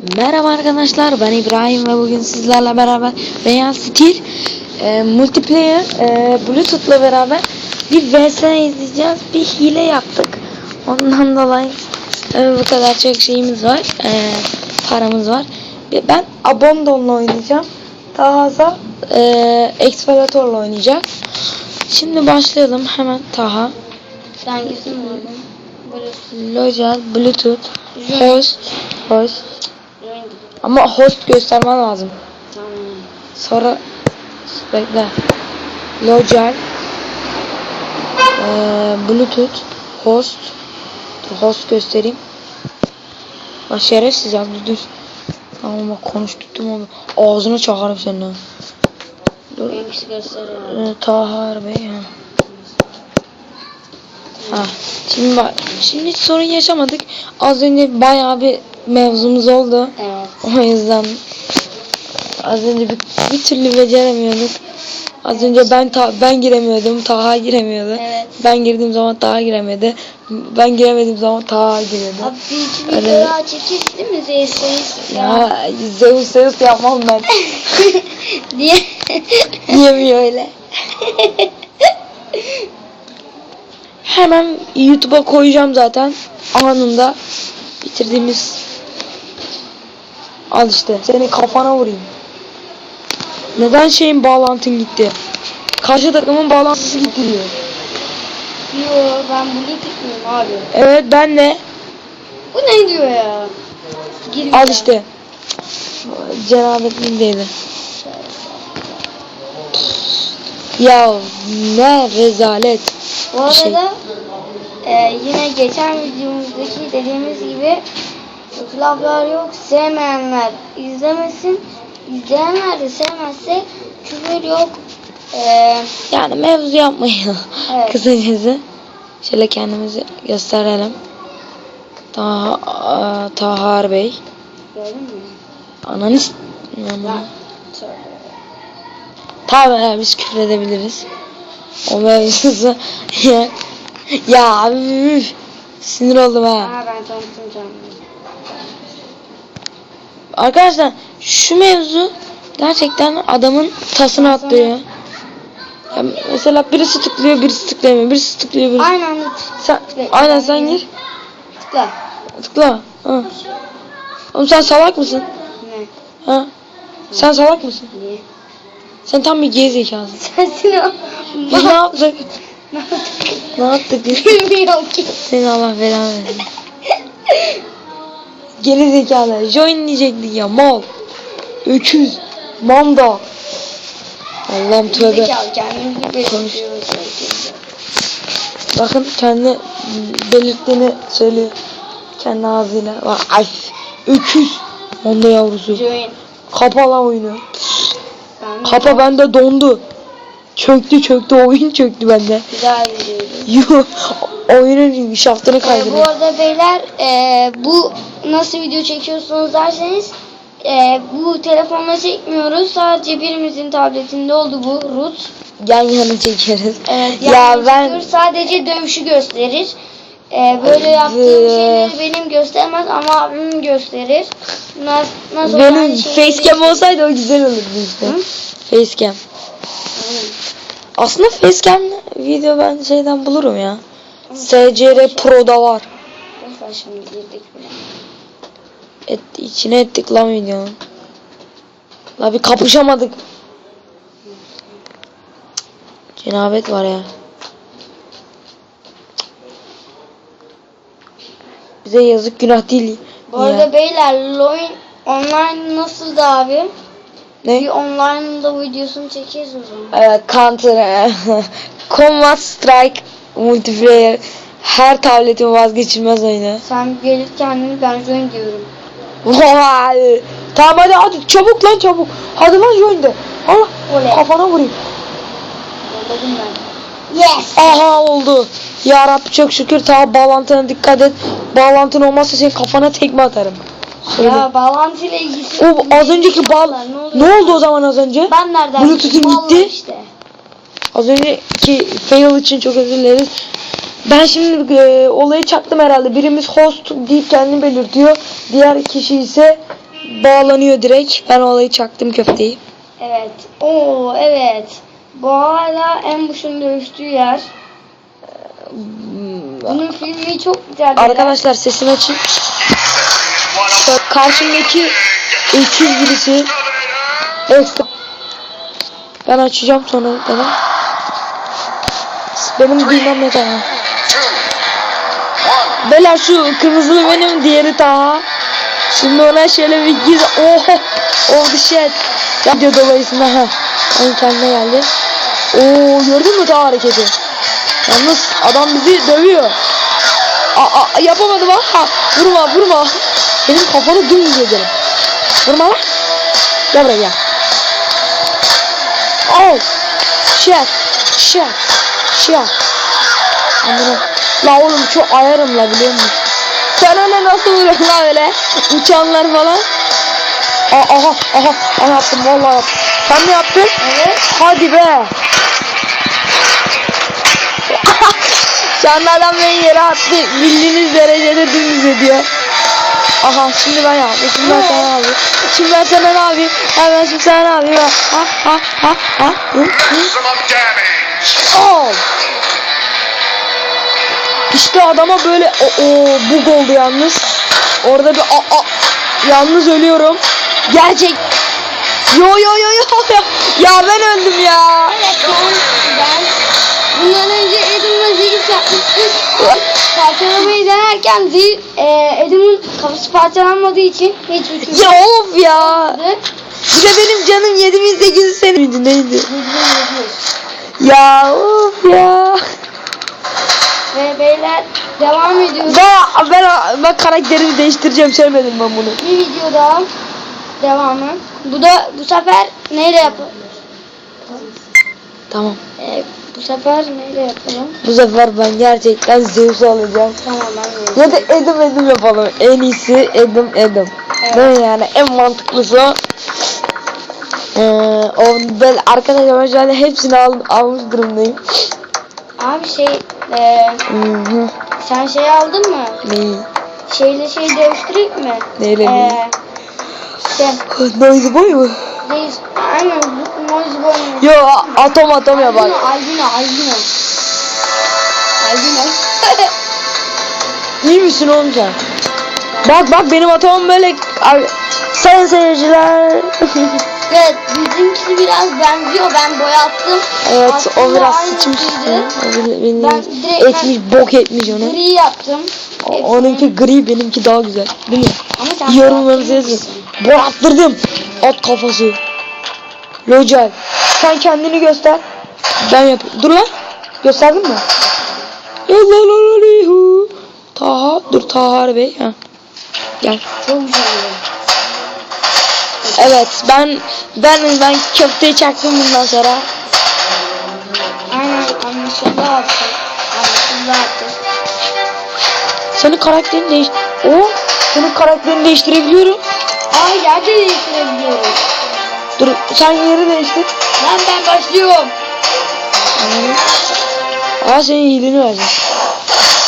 Merhaba arkadaşlar ben İbrahim ve bugün sizlerle beraber Beyaz Steel e, multiplayer e, Bluetooth'la beraber bir VS izleyeceğiz. Bir hile yaptık. Ondan dolayı e, bu kadar çok şeyimiz var. E, paramız var. Ben Abondon'la oynayacağım. Taha e, Explorator'la oynayacak. Şimdi başlayalım hemen Taha. Böyle Local, Bluetooth, Join. host, host. Ama host göstermen lazım. Tamam. Sonra bekle. Local eee, Bluetooth host Dur, host göstereyim. Bak şerefsiz ya dur. Tamam bak konuşturttum onu. Ağzına çakarım senin. ha. Dur. Hangisi gösteriyor? Ee, Tahar Bey ha. Ha. Şimdi bak şimdi sorun yaşamadık. Az önce bayağı bir mevzumuz oldu. Evet. O yüzden az önce bir, bir türlü beceremiyorduk. Az önce ben ta, ben giremiyordum, Taha giremiyordu. Evet. Ben girdiğim zaman Taha giremedi. Ben giremediğim zaman Taha giriyordu. Abi bir iki video daha çekeriz değil mi? Zeys'teyiz. Ya Zeus Zeus yapmam ben. Diye. Diyemiyor öyle. Hemen YouTube'a koyacağım zaten. Anında bitirdiğimiz Al işte. Seni kafana vurayım. Neden şeyin bağlantın gitti? Karşı takımın bağlantısı gitti diyor. Yo ben tutmuyorum abi. Evet ben de. Bu ne diyor ya? Gir Al işte. Cenabetliğin değdi. Ya ne rezalet. Bu şey. arada e, yine geçen videomuzdaki dediğimiz gibi laflar yok. Sevmeyenler izlemesin. İzleyenler de sevmezse küfür yok. E, Yani mevzu yapmayın. Evet. Kısacası. Şöyle kendimizi gösterelim. Taha, Tahar Bey. gördün mü? Ananı. Tabii biz küfür edebiliriz. O mevzusu. ya, ya üf, sinir oldum ha. Aa, ben tanıttım canım. Arkadaşlar şu mevzu gerçekten adamın tasını atlıyor. Ya mesela birisi tıklıyor, birisi tıklayamıyor, birisi tıklıyor, birisi... Aynen Sen, aynen sen gir. Tıkla. Tıkla. Ha. Oğlum sen salak mısın? Ne? Ha? Sen salak mısın? Niye? Sen tam bir gerizekalısın. Sensin o. Biz ne yaptık? Ne yaptık? Bilmiyorum ki. Senin Allah belanı versin. Geri zekalı. Join diyecektik ya mal. Öküz. Manda. Allah'ım tövbe. Konuş. Bakın kendi belirttiğini söylüyor. Kendi ağzıyla. Bak, Ay. Öküz. Manda yavrusu. Join. Kapa lan oyunu. Ben Kapa bende dondu. Çöktü çöktü oyun çöktü bende. izliyoruz. Yuh. Oyunun şaftını Ee, kaydırıyor. bu arada beyler e, bu nasıl video çekiyorsunuz derseniz e, bu telefonla çekmiyoruz. Sadece birimizin tabletinde oldu bu root. Yan yana çekeriz. Evet, ya yani ben çekiyoruz. sadece dövüşü gösterir. E, böyle yaptığım şeyleri benim göstermez ama abim gösterir. Nasıl, nasıl benim facecam olsaydı o güzel olurdu işte. Hı? Facecam. Aslında facecam video ben şeyden bulurum ya. SCR Pro'da var. Şimdi girdik bile. Et, içine ettik lan videonun. La bir kapışamadık. Cenabet var ya. Bize yazık günah değil. Bu ya. arada beyler Loin online nasıldı abi? Bir ne? online'da videosunu çekeriz o zaman. Ee, Counter, Combat Strike multiplayer her tabletin vazgeçilmez oyunu. Sen gelir kendini ben join diyorum. Vay! Tamam hadi hadi çabuk lan çabuk. Hadi lan join de. Allah Oley. kafana vurayım. Yolladım ben. Yes! Aha oldu. Ya Rabbi çok şükür ta bağlantına dikkat et. Bağlantın olmazsa senin kafana tekme atarım. Söyle. Ya bağlantıyla ilgisi. o az önceki bağ Ne ne oldu o zaman az önce? Ben nereden? Bluetooth'un gitti. işte. Az önceki fail için çok özür dileriz. Ben şimdi e, olayı çaktım herhalde. Birimiz host deyip kendini belirtiyor. Diğer kişi ise bağlanıyor direkt. Ben olayı çaktım köfteyi. Evet. Oo evet. Bu hala en başın dövüştüğü yer. Bunun filmi çok güzel. Arkadaşlar sesini açın. Bak karşımdaki öküz birisi. Ekstra. Ben açacağım sonra. Benim bilmem ne tamam. Beyler şu kırmızılı benim diğeri Taha. Şimdi ona şöyle bir gir. Oh, oh shit. Video dolayısıyla ha. Onun kendine geldi. Oo gördün mü Taha hareketi? Yalnız adam bizi dövüyor. Aa, aa, yapamadım ha. Vurma vurma. Benim kafanı dümdüz ederim. Vurma lan. Gel buraya gel. Oh. Shit. Shit. Shit. Anladım. La oğlum çok ayarım la biliyor musun? Sen öyle nasıl vuruyorsun la öyle? Uçanlar falan. Aa, aha aha aha yaptım vallahi yaptım. Sen mi yaptın? Evet. Hadi be. Anda adam beni yere attı. Bildiğiniz derecede dümdüz ediyor. Aha şimdi ben yaptım. Şimdi ben sana yapayım? Şimdi ben sana yapayım? Hemen şimdi sana yapayım? Ha ha ha ha. Hı, hı. İşte adama böyle o, o bug oldu yalnız. Orada bir a, a, yalnız ölüyorum. Gerçek. Yo yo yo yo. Ya ben öldüm ya. Evet ben, ben bundan önce Adam'la Ziggs yapmıştık. Parçalamayı denerken Ziggs, e, Adam'ın kafası parçalanmadığı için hiçbir şey Ya of ya. Bir de benim canım 7800 seneydi neydi? Ya of ya. Ve beyler devam ediyoruz. Ben, ben, ben karakterimi değiştireceğim sevmedim ben bunu. Bir videoda devamı. Bu da bu sefer neyle yapalım? Tamam. E, bu sefer neyle yapalım? Bu sefer ben gerçekten Zeus alacağım. Tamam ben Ya da Edim Edim yapalım. En iyisi Edim Edim. Evet. Değil mi yani? En mantıklısı o. Ee, o ben arkadaşlar hepsini al, almış durumdayım. Abi şey e, Hı hı. sen şey aldın mı? Neyi? Şeyle şey dövüştüreyim mi? Neyle Ee, neyi? işte Noise boy mu? değil. Aynen bu Noise Boy mu? Yo a- atom atom ya bak. Albino, Albino, Albino. Albino. İyi misin oğlum sen? Bak bak benim atomum böyle Ay, sayın seyirciler. evet bizimkisi biraz benziyor. Ben boyattım. evet o Aslında biraz sıçmış. O bir- Benim Ben etmiş bok etmiş onu. Gri yaptım. O- Onunki gri benimki daha güzel. Değil mi? Yorumlarınızı yazın. Boyattırdım. At kafası. Local. Sen kendini göster. Ben yap. Dur lan. Gösterdin mi? Taha. Dur Taha Bey. Ha. Gel. Çok güzel. Evet ben ben ben köfteyi çaktım bundan sonra. Aynen anlaşıldı artık. Anlaşıldı artık. Senin karakterini değiş... O senin karakterini değiştirebiliyorum. Ay yer de değiştirebiliyorum. Dur sen yeri değiştir. Lan ben başlıyorum. Aa senin iyiliğini vereceğim.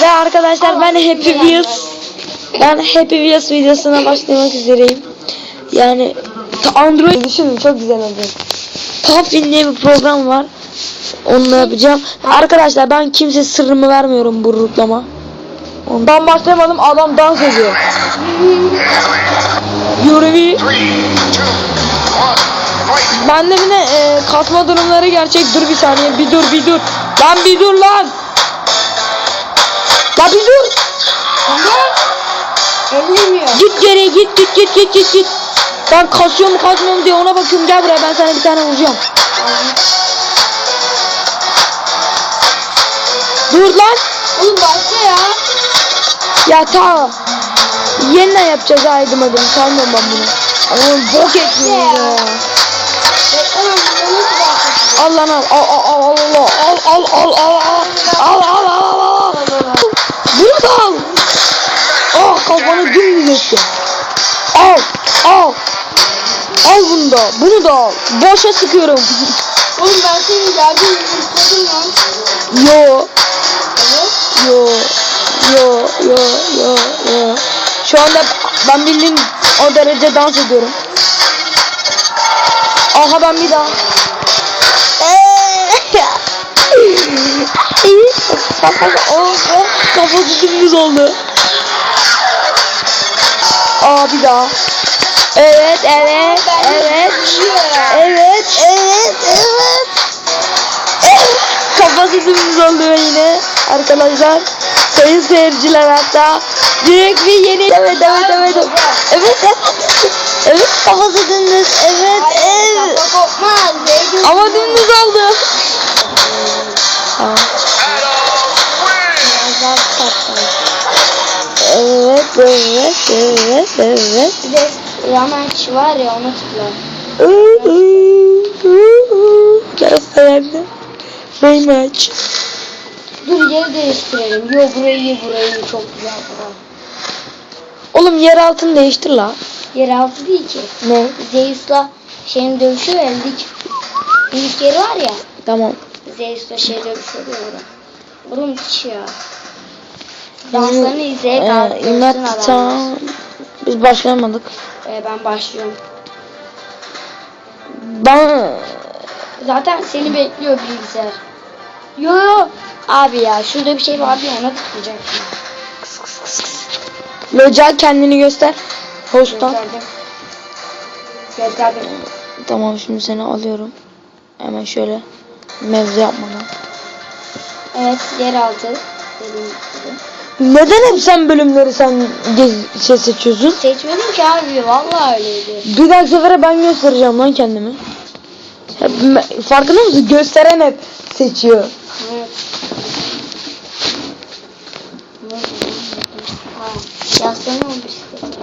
Ve arkadaşlar ben Happy Wheels ben Happy Wheels videosuna başlamak üzereyim. Yani Android düşünün çok güzel olacak. Puffin diye bir program var. Onunla yapacağım. Arkadaşlar ben kimse sırrımı vermiyorum bu rutlama. Ondan başlamadım adam dans ediyor. One, fight. Bende bir de e, kasma durumları gerçek. Dur bir saniye. Bir dur bir dur. Lan bir dur lan. Lan bir dur. Git geriye git git git git git git. Ben kasıyor mu kasmıyor mu diye ona bakıyorum. Gel buraya ben sana bir tane vuracağım. Dur lan. Oğlum başla ya. Ya tamam. Yeniden yapacağız aydım adım. Sanmıyorum ben bunu. Ama bok etmiyor ya. Başlasın? Al al al al al al al al al al al al al al al Bunu da al. Ah kafanı dümdüz etti. Al al. Al bunu da bunu da al. Boşa sıkıyorum. Oğlum ben seni yardım istedim lan. Yo Evet. yo yo yo yo yo. Şu anda ben bildiğin O derece dans ediyorum. Aha ben bir daha. oh, oh, kafası dümdüz oldu. Aa bir daha. Evet, evet, evet. Evet, evet, evet. Evet. Kafası dümdüz oluyor yine arkadaşlar. Sayın seyirciler hatta direkt bir yeni evet evet evet evet evet evet kafası dümdüz evet evet Kafa ama dümdüz oldu. Tamam. Evet evet evet evet. Bir de Ramaç var ya onu tıkla. Beğendim. Rematch. Dur yeri değiştirelim. Yo burayı burayı çok güzel bura. Oğlum yer altını değiştir la. Yeraltı değil ki. Ne? Zeus'la şeyin dövüşüyor ya lig. Lig yeri var ya. Tamam. Zeus'la şey dövüşüyor ya orada. Oğlum hiç ya. Danslarını Ee, artık görsün inat tamam. Biz başlayamadık. Ee, ben başlıyorum. Ben Zaten seni bekliyor bilgisayar. Yo yo. Abi ya şurada bir şey vardı ya ona tıklayacaktım. Local kendini göster. Host'tan. Gösterdim. Gösterdim. Tamam şimdi seni alıyorum. Hemen şöyle mevzu yapmadan. Evet yeraltı. Dediğim gibi. Neden hep sen bölümleri sen gez- şey seçiyorsun? Seçmedim ki abi vallahi öyleydi. Bir dahaki sefere ben göstereceğim lan kendimi. Hep, me- farkında mısın? Gösteren hep seçiyor. Evet. Ha, yazsana o hareketi.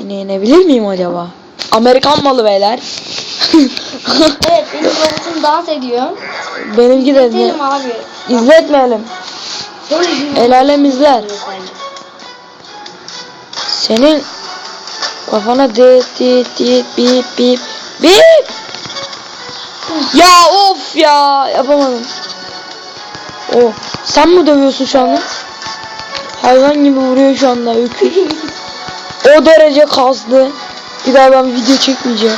Yine yenebilir miyim acaba? Amerikan malı beyler. Evet benim robotum dans ediyor. Benimki de İzletelim abi. izletmeyelim. El alem izler. Senin kafana dit dit dit bip bip bip. Ya of ya yapamadım. O sen mi dövüyorsun şu anda? Hayvan gibi vuruyor şu anda öküz. O derece kazdı. Bir daha ben video çekmeyeceğim.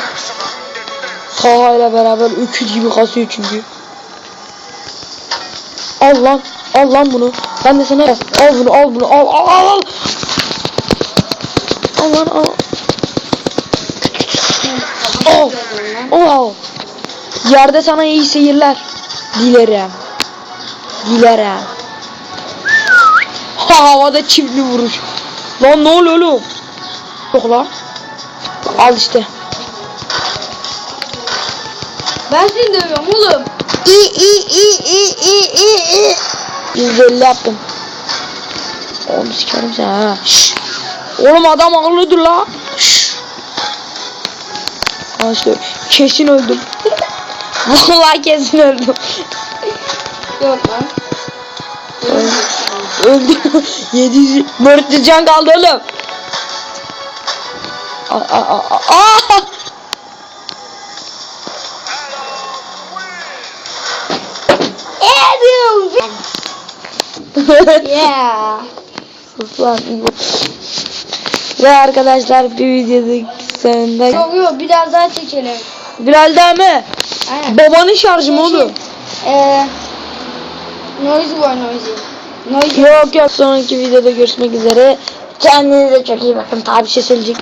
Taha ile beraber öküz gibi kasıyor çünkü. Al lan. Al lan bunu. Ben de sana al bunu al bunu al al al al. Al lan al. Al. Al. Yerde sana iyi seyirler. Dilerim. Dilerim. Ha havada çiftli vuruş. Lan ne oluyor oğlum? Yok lan. Al işte. Ben seni dövüyorum oğlum. İ i i i i i i. 150 yaptım. Oğlum sikerim sen ha. Şşş. Oğlum adam ağırlıdır la. Şşş. İşte kesin öldüm. Vallahi kesin öldüm. Yok lan. Öldüm. 700 400 can kaldı oğlum. Aa, aa, aa, aa. Yeah. Sus lan. Ve arkadaşlar bir videonun sonunda Yok yok biraz daha çekelim. Biraz daha mı? Aynen. Babanın şarjı mı oğlum? Eee. Noisy var noisy. Noisy. Yok yok sonraki videoda görüşmek üzere. Kendinize çok iyi bakın. Tabi bir şey söyleyecek.